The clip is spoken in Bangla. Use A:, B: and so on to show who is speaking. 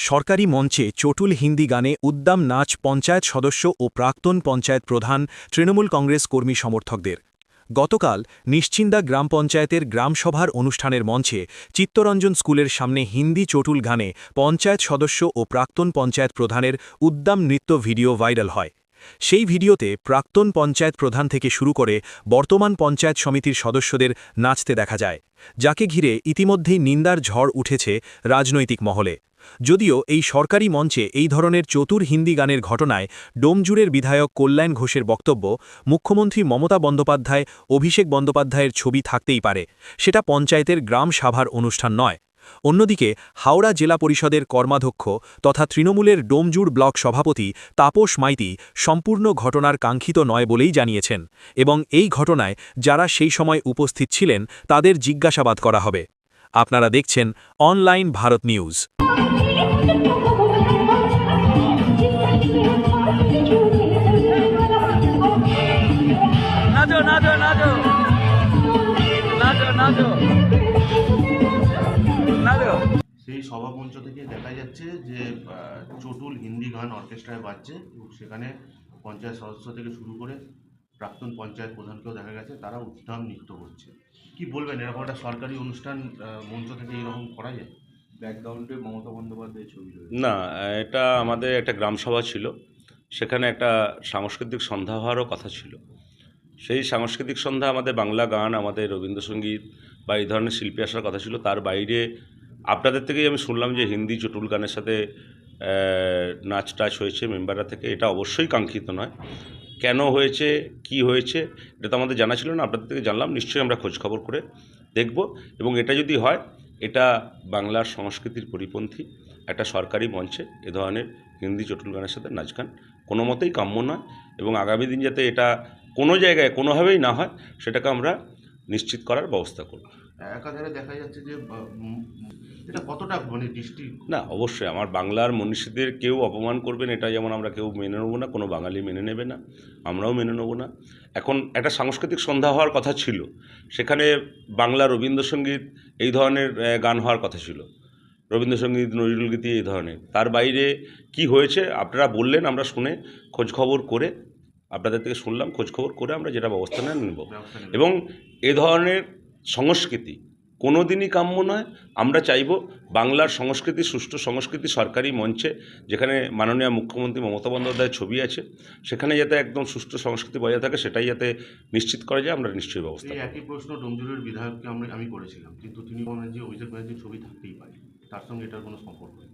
A: সরকারি মঞ্চে চটুল হিন্দি গানে উদ্দাম নাচ পঞ্চায়েত সদস্য ও প্রাক্তন পঞ্চায়েত প্রধান তৃণমূল কংগ্রেস কর্মী সমর্থকদের। গতকাল নিশ্চিন্দা গ্রাম পঞ্চায়েতের গ্রামসভার অনুষ্ঠানের মঞ্চে চিত্তরঞ্জন স্কুলের সামনে হিন্দি চটুল গানে পঞ্চায়েত সদস্য ও প্রাক্তন পঞ্চায়েত প্রধানের উদ্দাম নৃত্য ভিডিও ভাইরাল হয়। সেই ভিডিওতে প্রাক্তন পঞ্চায়েত প্রধান থেকে শুরু করে বর্তমান পঞ্চায়েত সমিতির সদস্যদের নাচতে দেখা যায়, যাকে ঘিরে ইতিমধ্যেই নিন্দার ঝড় উঠেছে রাজনৈতিক মহলে। যদিও এই সরকারি মঞ্চে এই ধরনের চতুর হিন্দি গানের ঘটনায় ডোমজুড়ের বিধায়ক কল্যাণ ঘোষের বক্তব্য মুখ্যমন্ত্রী মমতা বন্দ্যোপাধ্যায়, অভিষেক বন্দ্যোপাধ্যায়ের ছবি থাকতেই পারে। সেটা পঞ্চায়েতের গ্রাম সাভার অনুষ্ঠান নয়। অন্যদিকে হাওড়া জেলা পরিষদের কর্মাধ্যক্ষ তথা তৃণমূলের ডোমজুড় ব্লক সভাপতি তাপস মাইতি সম্পূর্ণ ঘটনার কাঙ্ক্ষিত নয় বলেই জানিয়েছেন এবং এই ঘটনায় যারা সেই সময় উপস্থিত ছিলেন তাদের জিজ্ঞাসাবাদ করা হবে। আপনারা দেখছেন অনলাইন ভারত নিউজ।
B: নাচো নাচো
C: সেই সভামঞ্চ থেকে দেখা যাচ্ছে যে চটুল হিন্দি গান অর্কেস্ট্রায় বাজছে সেখানে পঞ্চায়েত সদস্য থেকে শুরু করে প্রাক্তন পঞ্চায়েত প্রধানকেও দেখা গেছে, তারা উত্তম নৃত্য করছে। কি বলবেন? এরকম একটা সরকারি অনুষ্ঠান মঞ্চ থেকে এরকম করা যায়?
D: ব্যাকগ্রাউন্ডে মমতা বন্দ্যোপাধ্যায়ের ছবি
E: না, এটা আমাদের একটা গ্রামসভা ছিল। সেখানে একটা সাংস্কৃতিক সন্ধ্যা হওয়ারও কথা ছিল। সেই সাংস্কৃতিক সন্ধ্যা আমাদের বাংলা গান, আমাদের রবীন্দ্রসঙ্গীত বা এই ধরনের শিল্পী আসার কথা ছিল। তার বাইরে আপনাদের থেকেই আমি শুনলাম যে হিন্দি চটুল গানের সাথে নাচ টাচ হয়েছে মেম্বাররা থেকে। এটা অবশ্যই কাঙ্ক্ষিত নয়। কেন হয়েছে? কি হয়েছে? এটা তো আমাদের জানা ছিল না। আপনাদের থেকে জানলাম। নিশ্চয়ই আমরা খোঁজ খবর করে দেখব। এবং এটা যদি হয় এটা বাংলার সংস্কৃতির পরিপন্থী, একটা সরকারি মঞ্চে এ ধরনের হিন্দি চটুল গানের সাথে নাচ গান কোনো মতেই কাম্য নয় এবং আগামী দিন যাতে এটা কোনো জায়গায় কোনোভাবেই না হয়, সেটাকে আমরা নিশ্চিত করার ব্যবস্থা করব।
C: একাধারে দেখা যাচ্ছে যে এটা কতটা মানে ডিস্ট্রিক্ট
E: না অবশ্যই আমার বাংলার মনীষীদের কেউ অপমান করবেন এটা যেমন আমরা কেউ মেনে নেব না কোনো বাঙালি মেনে নেবে না আমরাও মেনে নেব না। এখন একটা সাংস্কৃতিক সন্ধ্যা হওয়ার কথা ছিল সেখানে বাংলা রবীন্দ্রসঙ্গীত এই ধরনের গান হওয়ার কথা ছিল। রবীন্দ্রসঙ্গীত নজরুলগীতি এই ধরনের। তার বাইরে কি হয়েছে আপনারা বললেন আমরা শুনে খোঁজখবর করে আপনাদের থেকে শুনলাম খোঁজখবর করে আমরা যেটা ব্যবস্থা নেন নেব। এবং এ ধরনের সংস্কৃতি কোনো দিনই কাম্য নয়। আমরা চাইব বাংলার সংস্কৃতি সুষ্ঠু সংস্কৃতি সরকারি মঞ্চে যেখানে মাননীয় মুখ্যমন্ত্রী মমতা বন্দ্যোপাধ্যায়ের ছবি আছে সেখানে যাতে একদম সুষ্ঠু সংস্কৃতি বজায় থাকে সেটাই যাতে নিশ্চিত করা যায় আমরা নিশ্চয়ই ব্যবস্থা
C: একই প্রশ্ন ডোমজুরের বিধায়ককে আমি আমি করেছিলাম কিন্তু তিনি বলেন যে অভিষেক ব্যানার্জির ছবি থাকতেই পারে তার সঙ্গে এটার কোনো সম্পর্ক নেই।